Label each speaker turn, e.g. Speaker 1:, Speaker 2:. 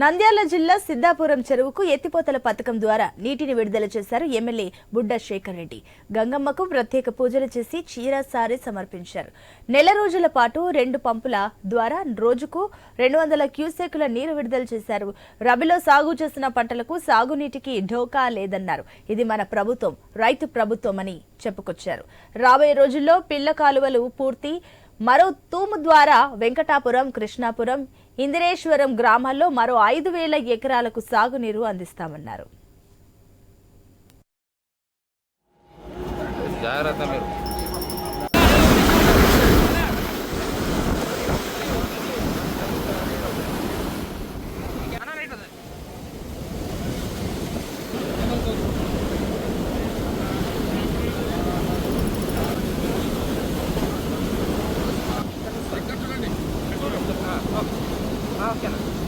Speaker 1: నంద్యాల జిల్లా సిద్దాపురం చెరువుకు ఎత్తిపోతల పథకం ద్వారా నీటిని విడుదల చేశారు ఎమ్మెల్యే బుడ్డ శేఖర్ రెడ్డి. గంగమ్మకు ప్రత్యేక పూజలు చేసి చీర సారి సమర్పించారు. నెల రోజుల పాటు రెండు పంపుల ద్వారా రోజుకు రెండు వందల క్యూసెక్కుల నీరు విడుదల చేశారు. రబీలో సాగు చేసిన పంటలకు సాగునీటికి ఢోకా లేదన్నారు. ఇది మన ప్రభుత్వం రైతు ప్రభుత్వం అని చెప్పుకొచ్చారు. రాబోయే రోజుల్లో పిల్ల కాలువలు పూర్తి మరో తూము ద్వారా వెంకటాపురం కృష్ణాపురం ఇందిరేశ్వరం గ్రామాల్లో మరో ఐదు వేల ఎకరాలకు సాగునీరు అందిస్తామన్నారు.
Speaker 2: జాగ్రత్త మీరు. Ah, que é?